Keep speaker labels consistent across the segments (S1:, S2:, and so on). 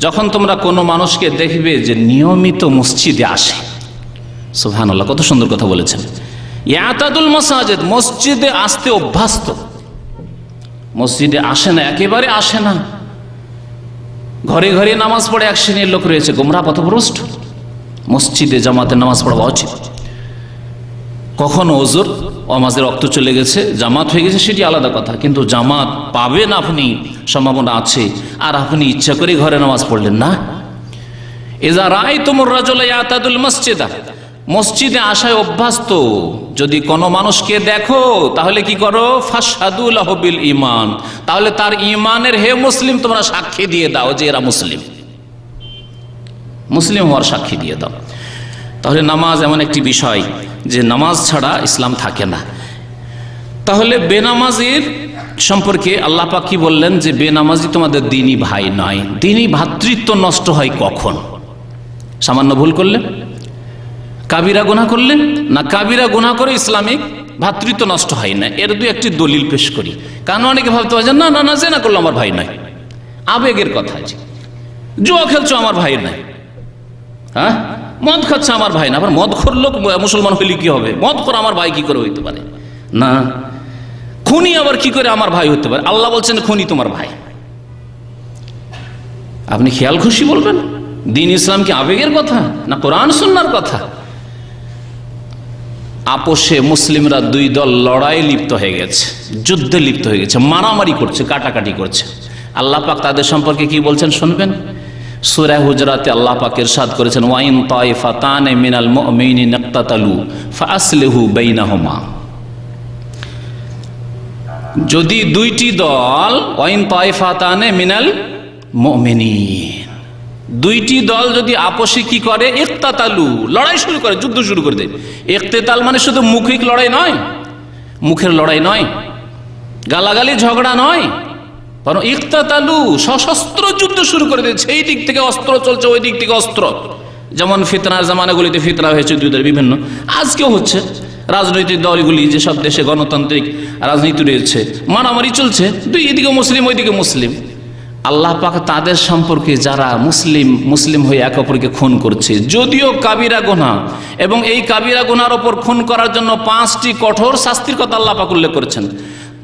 S1: যখন তোমরা কোনো মানুষকে দেখবে যে নিয়মিত মসজিদে আসে সুহান আল্লাহ কত সুন্দর কথা বলেছেন। ইয়াতাদুল মাসাজিদ, মসজিদে আসতে অভ্যস্ত। মসজিদে আসে না, একেবারে আসে না। ঘরে ঘরে নামাজ পড়ে এক শ্রেণির লোক রয়েছে, গোমরা পথভ্রষ্ট। মসজিদে জামাতে নামাজ পড়া উচিত। কখনো ওজোর অমাজের রক্ত চলে গেছে, জামাত হয়ে গেছে, সেটি আলাদা কথা। কিন্তু জামাত পাবেন আপনি? সম্ভাবনা আছে। আর আপনি ইচ্ছা করে ঘরে নামাজ পড়লেন না? এজা রায় তোমর রাজুল মসজিদা। মসজিদে আসায় অভ্যস্ত। যদি কোনো মানুষকে দেখো, তাহলে কি করো? ফাসাদুল আহবিল ইমান তাহলে তার ইমানের হে মুসলিম, তোমরা সাক্ষী দিয়ে দাও যে এরা মুসলিম। মুসলিম হওয়ার সাক্ষী দিয়ে দাও। তাহলে নামাজ এমন একটি বিষয়। যে নামাজ ছাড়া ইসলাম থাকে না। তাহলে বেনামাজির সম্পর্কে আল্লাহ পাক বললেন যে বেনামাজি তোমাদের দিনই ভাই নয় দিনই ভাতৃত্ব নষ্ট হয় কখন? সামান্য ভুল করলে কাবিরা গুণা করলে না কাবিরা গুণা করে ইসলামিক ভাতৃত্ব নষ্ট হয় না? এর দু একটি দলিল পেশ করি। কারণ অনেকে ভাবতে পারে না না না যে না করল আমার ভাই নয়। আবেগের কথা আছে। জুয়া খেলছো আমার ভাই নাই হ্যাঁ? মদ খাচ্ছে আমার ভাই না, আবার মদ খোর লোক মুসলমান হইলে কি হবে? মদ খোর আমার ভাই কি করে হইতে পারে? না। খুনি আবার কি করে আমার ভাই হতে পারে? আল্লাহ বলছেন, খুনি তোমার ভাই। আপনি খেয়াল খুশি বলবেন? দিন ইসলাম কি আবেগের কথা না কোরআন সুন্নার কথা? আপোষে মুসলিমরা দুই দল লড়াই লিপ্ত হয়ে গেছে, যুদ্ধে লিপ্ত হয়ে গেছে, মারামারি করছে, কাটাকাটি করছে। আল্লাহ পাক তাদের সম্পর্কে কি বলছেন শুনবেন? সুরা হুজরাতে আল্লাহ পাকের সাদ করেছেন ওয়াইন তাইফাতানে মিনাল মুমিনি নাক্তাতালু ফাসলিহু বাইনাহুমা। যদি দুইটি দল ওয়াইন তাইফাতানে মিনাল মুমিনিন। দুইটি দল যদি আপোষে কি করে? একতাতালু লড়াই শুরু করে, যুদ্ধ শুরু করে দেয়। একতেতাল মানে শুধু মুখিক লড়াই নয়, মুখের লড়াই নয়, গালাগালি ঝগড়া নয় বরং ইকতাতালু সশস্ত্র যুদ্ধ শুরু করে দিয়েছে। এই দিক থেকে অস্ত্র চলছে, ওই দিক থেকে অস্ত্র। যেমন ফিতনার জামানাগুলিতে ফিতনা হয়েছে দুই বিভিন্ন। আজকেও হচ্ছে। রাজনৈতিক দলগুলি, যেসব দেশে গণতান্ত্রিক রাজনীতি রয়েছে, মারামারি চলছে। দুই এদিকে মুসলিম, ওইদিকে মুসলিম। আল্লাহ পাক তাদের সম্পর্কে যারা মুসলিম মুসলিম হয়ে এক অপরকে খুন করছে। যদিও কাবিরা গোনা এবং এই কাবিরা গোনার ওপর খুন করার জন্য পাঁচটি কঠোর শাস্তির কথা আল্লাহ পাক উল্লেখ করেছেন।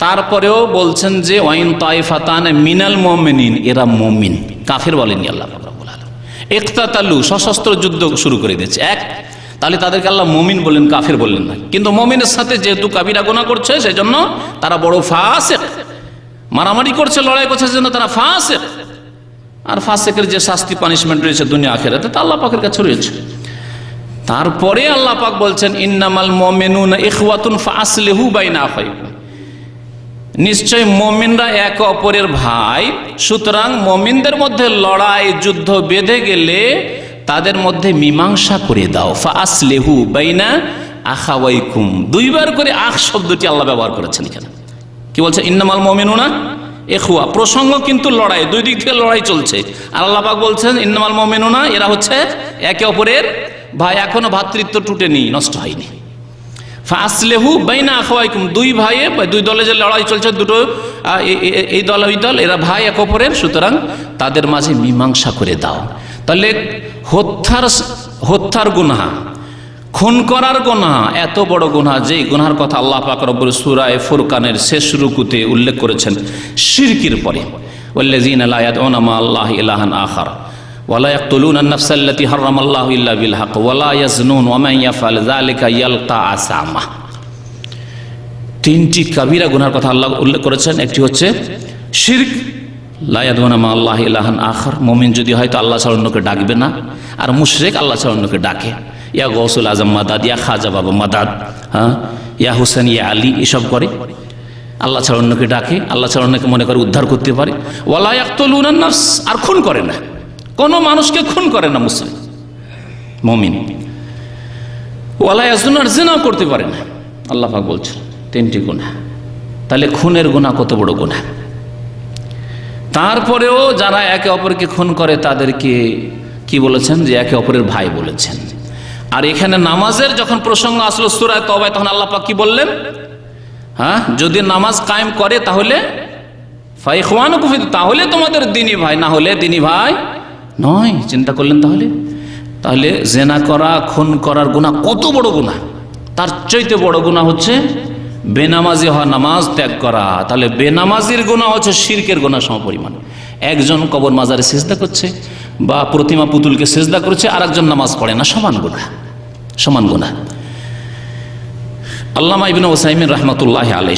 S1: তারপরেও বলছেন যে, ওয়াইন তাইফাতান মিনাল মোমিনিন এরা মমিন। কাফের বলেনি আল্লাহ একতাতালু সশস্ত্র যুদ্ধ শুরু করে দিয়েছে। এক, তাহলে তাদেরকে আল্লাহ মমিন বললেন, কাফের বললেন না। কিন্তু মমিনের সাথে যেহেতু কাবিরা গোনা করছে, সেজন্য তারা বড় ফাসেক। মারামারি করছে, লড়াই করছে, সেজন্য তারা ফাসেক। আর ফাসেকের যে শাস্তি পানিশমেন্ট রয়েছে দুনিয়া আখেরাতে, তা আল্লাহ পাকের কাছে রয়েছে। তারপরে আল্লাহ পাক বলছেন, ইন্নামাল মোমেনুন ইখওয়াতুন ফাসলেহু বাইনা ফাইকুম নিশ্চয় মমিনরা এক অপরের ভাই। সুতরাং মমিনদের মধ্যে লড়াই, যুদ্ধ বেঁধে গেলে তাদের মধ্যে মীমাংসা করে দাও। ফাসলেহু বাইনা আখাওয়াইকুম। দুইবার করে আখ শব্দটি আল্লাহ ব্যবহার করেছেন এখানে। কি বলছে? ইন্নামাল মমিনুনা এখুয়া প্রসঙ্গ কিন্তু লড়াই, দুই দিক থেকে লড়াই চলছে। আর আল্লাহ পাক বলছেন, ইন্নামাল মমিনুনা, এরা হচ্ছে একে অপরের ভাই। এখনও ভাতৃত্ব টুটেনি, নষ্ট হয়নি। ফাসলেহু বাইনা আখাইকুম দুই ভাইয়ে, দুই দলে যে লড়াই চলছে, দুটো এই দল, ওই দল, এরা ভাই এক অপরের, সুতরাং তাদের মাঝে মীমাংসা করে দাও। তাহলে হত্যার হত্যার গুনাহ, খুন করার গোনা এত বড় গুনাহ যে গুনার কথা আল্লাহ পাক রব্বুল সূরায়ে ফুরকানের শেষ রুকুতে উল্লেখ করেছেন, শিরকির পরে। ইয়াদউনা মা আল্লাহ ইলাহান আখার। ওয়ালা ইয়াকতুলুনা আন-নাফস আল্লাতী হারামাল্লাহু ইল্লা বিল হক, ওয়ালা ইয়াজনুন, ওয়া মান ইয়াফআল যালিকা ইয়ালকা আসামা। তিনটি কাবিরা গুনার কথা আল্লাহ উল্লেখ করেছেন, একটি হচ্ছে শিরক, লা ইয়াদউনা মা আল্লাহ ইলাহান আখার, মুমিন যদি হয়তো আল্লাহ ছাড়া অন্যকে ডাকবে না, আর মুশরিক আল্লাহ ছাড়া অন্যকে ডাকে। ইয়া গৌসুল আজম মাদাদ, ইয়া খাজা বাবা মাদাদ হ্যাঁ ইয়া হুসেন, ইয়া আলী, এসব করে। আল্লাহ ছাড়া অন্যকে ডাকে, আল্লাহ ছাড়া অন্যকে মনে করে উদ্ধার করতে পারে। ওয়ালা ইয়াকতুলুনা নাফস আর খুন করে না। কোনো মানুষকে খুন করে না মুসলিম। মমিন। ওয়ালা ইয়াজুন আর জিনাও করতে পারে না। আল্লাহ পাক বলছেন, তিনটি গুণা তাহলে খুনের গুণা কত বড় গুণা তারপরেও যারা একে অপরকে খুন করে, তাদেরকে কি বলেছেন যে একে অপরের ভাই বলেছেন। আর এখানে নামাজের যখন প্রসঙ্গ আসলো সুরায় তবায় তখন আল্লাহ পাক কি বললেন? হ্যাঁ যদি নামাজ কায়েম করে তাহলে তাহলে তোমাদের দিনী ভাই, না হলে দিনী ভাই নয়, চিন্তা করলেন তাহলে? তাহলে জেনা করা, খুন করার গুণা কত বড় গুণা? তার চাইতে বড় গুণা হচ্ছে বেনামাজি হওয়া, নামাজ ত্যাগ করা। তাহলে বেনামাজির গুণা হচ্ছে শিরকের গুণা সমপরিমাণ। একজন কবর মাজারে সেজদা করছে বা প্রতিমা পুতুলকে সেজদা করছে আর একজন নামাজ পড়ে না, সমান গুণা সমান গুণা। আল্লামা ইবিন ওসাইমিন রহমতুল্লাহ আলাই